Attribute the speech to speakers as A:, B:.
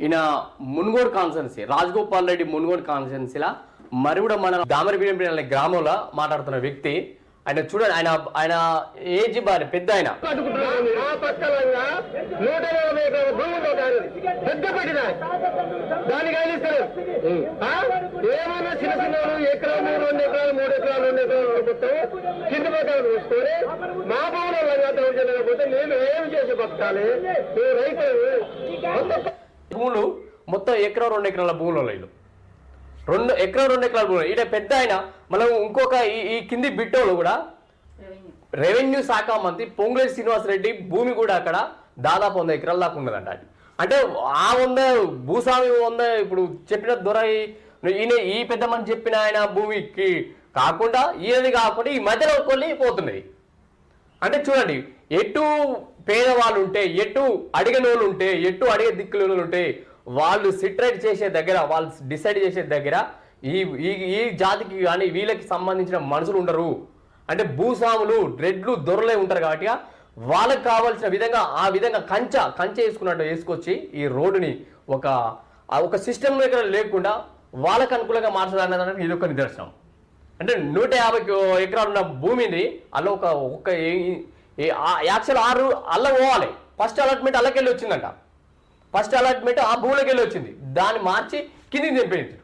A: ఈయన మున్గోడు కాన్స్టెన్సీ రాజగోపాల్ రెడ్డి మున్గోడు కాన్స్టెన్సీలా మరి కూడా మన దామరబీడం అనే గ్రామంలో మాట్లాడుతున్న వ్యక్తి ఆయన చూడండి ఆయన ఆయన ఏజ్ బారి పెద్ద ఆయన
B: పెద్ద దానికి ఆయన ఇస్తారు ఆ? చిన్న చిన్న ఎకరాలు రెండు ఎకరాలు మూడు ఎకరాలు రెండు ఎకరాలు కింద పక్కన చూసుకొని మా భూములు లంగా చేయలేకపోతే ఏమి చేసి బతకాలి
A: భూములు మొత్తం ఎకరం రెండు ఎకరాల భూములు వీళ్ళు రెండు ఎకరం రెండు ఎకరాల భూములు. ఈయన పెద్ద ఆయన మనం ఇంకొక ఈ- ఈ కింది బిట్టోలు కూడా. రెవెన్యూ శాఖ మంత్రి పొంగులేటి శ్రీనివాసరెడ్డి భూమి కూడా అక్కడ దాదాపు వంద ఎకరాల దాకా ఉన్నదంట అది. అంటే ఆ వంద భూస్వామి వంద ఇప్పుడు చెప్పిన దొర ఈయన ఈ పెద్ద మంది చెప్పిన ఆయన భూమికి కాకుండా ఈయనది కాకుండా ఈ మధ్యలో కొన్ని పోతున్నది అంటే చూడండి ఎటు పేదవాళ్ళు ఉంటే ఎటు అడిగినోళ్ళు ఉంటే ఎటు అడిగే దిక్కులోళ్ళు ఉంటే వాళ్ళు సిట్రైట్ చేసే దగ్గర వాళ్ళు డిసైడ్ చేసే దగ్గర ఈ ఈ జాతికి కానీ వీళ్ళకి సంబంధించిన మనుషులు ఉండరు. అంటే భూస్వాములు రెడ్లు దొరలే ఉంటారు కాబట్టి వాళ్ళకి కావాల్సిన విధంగా ఆ విధంగా కంచ కంచె వేసుకున్నట్టు వేసుకొచ్చి ఈ రోడ్డుని ఒక ఆ ఒక సిస్టమ్ దగ్గర లేకుండా వాళ్ళకు అనుకూలంగా మార్చడానికి ఇది ఒక నిదర్శనం. అంటే నూట యాభై ఎకరాలు ఉన్న భూమిని అలా ఒక ఒక్క ఏ- ఆ- యాక్చువల్ ఆరు అల్ల పోవాలి. ఫస్ట్ అలాట్మెంట్ అల్లకెళ్ళి వచ్చిందంట. ఫస్ట్ అలాట్మెంట్ ఆ భూమిలోకి వెళ్ళి వచ్చింది. దాన్ని మార్చి కిందికి దింపేది